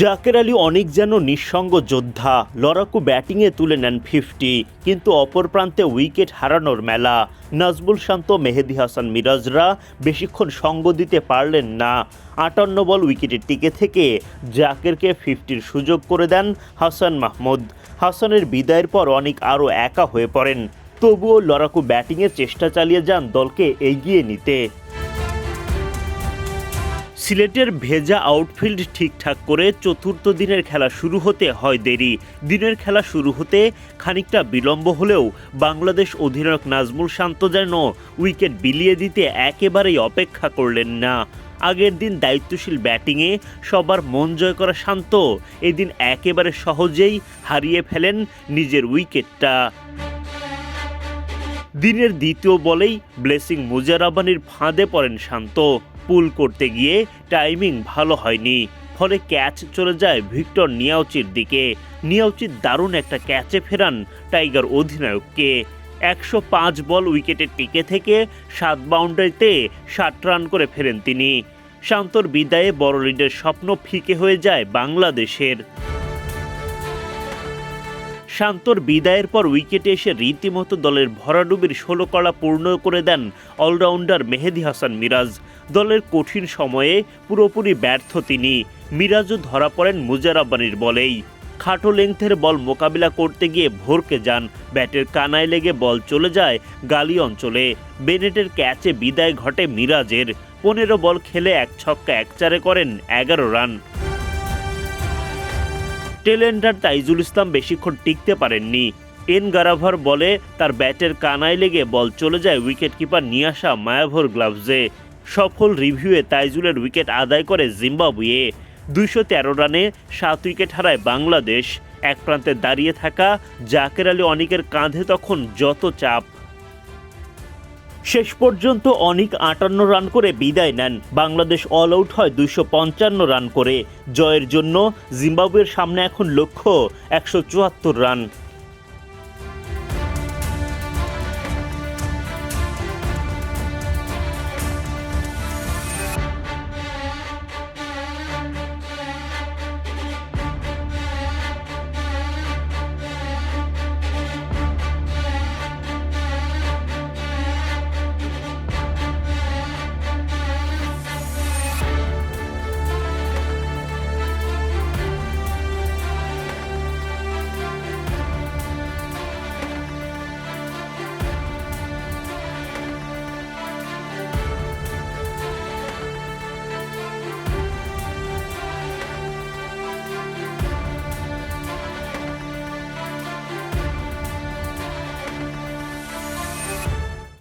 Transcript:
জাকের আলী অনেক যেন নিঃসঙ্গ যোদ্ধা, লড়াকু ব্যাটিংয়ে তুলে নেন ফিফটি কিন্তু অপর প্রান্তে উইকেট হারানোর মেলা। নাজবুল শান্ত, মেহেদি হাসান মিরাজরা বেশিক্ষণ সঙ্গ দিতে পারলেন না। আটান্ন বল উইকেটে টিকে থেকে জাকেরকে ফিফটির সুযোগ করে দেন হাসান মাহমুদ। হাসানের বিদায়ের পর অনেক আরও একা হয়ে পড়েন। তবুও লড়াকু ব্যাটিংয়ের চেষ্টা চালিয়ে যান দলকে এগিয়ে নিতে। সিলেটের ভেজা আউটফিল্ড ঠিকঠাক করে চতুর্থ দিনের খেলা শুরু হতে হয় দেরি। দিনের খেলা শুরু হতে খানিকটা বিলম্ব হলেও বাংলাদেশ অধিনায়ক নাজমুল শান্ত যেন উইকেট বিলিয়ে দিতে একেবারেই অপেক্ষা করলেন না। আগের দিন দায়িত্বশীল ব্যাটিংয়ে সবার মন জয় করা শান্ত। এদিন একেবারে সহজেই হারিয়ে ফেলেন নিজের উইকেটটা। দিনের দ্বিতীয় বলেই ব্লেসিং মুজারাবানির ফাঁদে পড়েন শান্ত। পুল করতে গিয়ে টাইমিং ভালো হয়নি। ফলে ক্যাচ চলে যায় ভিক্টর নিয়াউচির দিকে। নিয়াউচি দারুণ একটা ক্যাচে ফেরান টাইগার অধিনায়ককে। একশো পাঁচ বল উইকেটে টিকে থেকে সাত বাউন্ডারিতে ষাট রান করে ফেরেন তিনি। শান্তর বিদায়ে বড় লিডের স্বপ্ন ফিকে হয়ে যায় বাংলাদেশের। শান্তর বিদায়ের পর উইকেটে এসে রীতিমতো দলের ভরাডুবির ষোলো কলা পূর্ণ করে দেন অলরাউন্ডার মেহেদি হাসান মিরাজ। দলের কঠিন সময়ে পুরোপুরি ব্যর্থ তিনি। মিরাজও ধরা পড়েন মুজারাব্বানির বলেই। খাটো লেংথের বল মোকাবিলা করতে গিয়ে ভরকে যান। ব্যাটের কানায় লেগে বল চলে যায় গালি অঞ্চলে। বেনেটের ক্যাচে বিদায় ঘটে মিরাজের। পনেরো বল খেলে এক ছক্কা এক চারে করেন এগারো রান। টেলেন্ডার তাইজুল ইসলাম বেশিক্ষণ টিকতে পারেননি। এন গারাভার বলে, তার ব্যাটের কানায় লেগে বল চলে যায় উইকেট কিপার নিয়ে আসা মায়াভর গ্লাভসে। সফল রিভিউয়ে তাইজুলের উইকেট আদায় করে জিম্বাবুয়ে। দুইশো তেরো রানে সাত উইকেট হারায় বাংলাদেশ। এক প্রান্তে দাঁড়িয়ে থাকা জাকের আলী অনিকের কাঁধে তখন যত চাপ। শেষ পর্যন্ত অনেক আটান্ন রান করে বিদায় নেন। বাংলাদেশ অল আউট হয় দুইশো পঞ্চান্ন রান করে। জয়ের জন্য জিম্বাবুয়ের সামনে এখন লক্ষ্য একশো চুয়াত্তর রান।